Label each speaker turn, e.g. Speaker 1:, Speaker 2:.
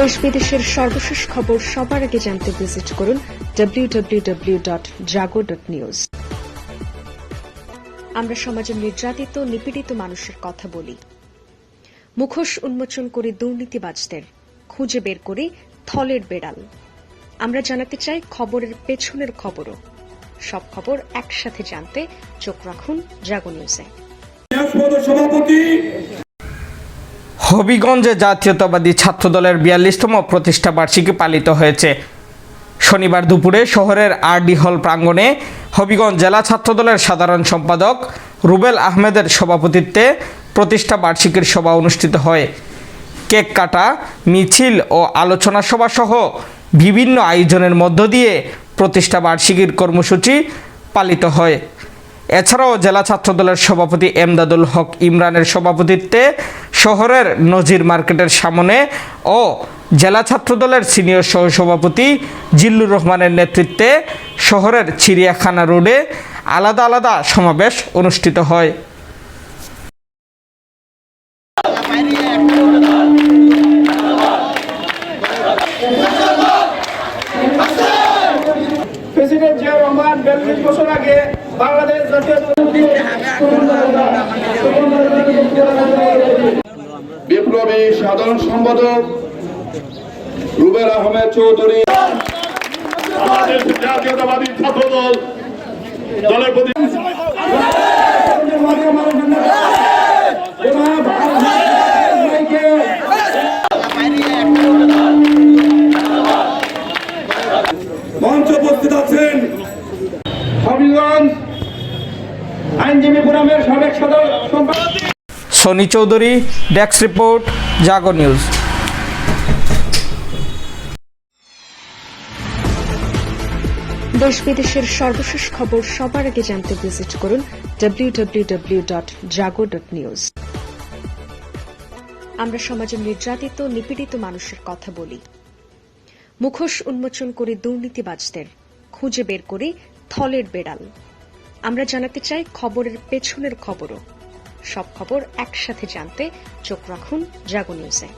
Speaker 1: দেশ বিদেশের সর্বশেষ খবর সবার আগে জানতে ভিজিট করুন www.jago.news আমরা সমাজের নির্যাতিত, নিপীড়িত মানুষের কথা বলি। মুখোশ উন্মোচন করে দুর্নীতিবাজদের খুঁজে বের করে থলের বেড়াল। আমরা জানাতে চাই খবরের পেছনের খবরও। সব খবর একসাথে জানতে চোখ রাখুন জাগো নিউজে
Speaker 2: সভাপতি
Speaker 3: হবিগঞ্জে জাতীয়তাবাদী ছাত্রদলের বিয়াল্লিশতম প্রতিষ্ঠা বার্ষিকী পালিত হয়েছে। শনিবার দুপুরে শহরের আরডি হল প্রাঙ্গণে হবিগঞ্জ জেলা ছাত্রদলের সাধারণ সম্পাদক রুবেল আহমেদের সভাপতিত্বে প্রতিষ্ঠা বার্ষিকীর সভা অনুষ্ঠিত হয়। কেক কাটা, মিছিল ও আলোচনা সভা সহ বিভিন্ন আয়োজনের মধ্য দিয়ে প্রতিষ্ঠা বার্ষিকীর কর্মসূচি পালিত হয়। এছাড়াও জেলা ছাত্রদলের সভাপতি এমদাদুল হক ইমরানের সভাপতিত্বে শহরের নজির মার্কেটের সামনে ও জেলা ছাত্রদলের সিনিয়র সহসভাপতি জিল্লুর রহমানের নেতৃত্বে শহরের চিড়িয়াখানা রোডে আলাদা আলাদা সমাবেশ অনুষ্ঠিত হয়।
Speaker 4: বাংলাদেশ জাতীয়তাবাদী
Speaker 2: বিপ্লবী সাধারণ সম্পাদক রুবেল আহমেদ চৌধুরী।
Speaker 5: আমাদের জাতীয়তাবাদী ছাত্র দল দলের প্রতি
Speaker 2: মঞ্চ উপস্থিত আছেন
Speaker 4: হবিগঞ্জ আইনজীবী ফোরামের সাবেক সাধারণ সম্পাদক
Speaker 3: Sony Chowdhury desk report, Jago news.
Speaker 1: দেশ বিদেশের সর্বশেষ খবর সবার আগে জানতে ভিজিট করুন www.jago.news আমরা সমাজের নির্যাতিত, নিপীড়িত মানুষের কথা বলি। মুখোশ উন্মোচন করে দুর্নীতিবাজদের খুঁজে বের করে থলের বেড়াল। আমরা জানাতে চাই খবরের পেছনের খবরও। সব খবর একসাথে জানতে চোখ রাখুন জাগো নিউজে।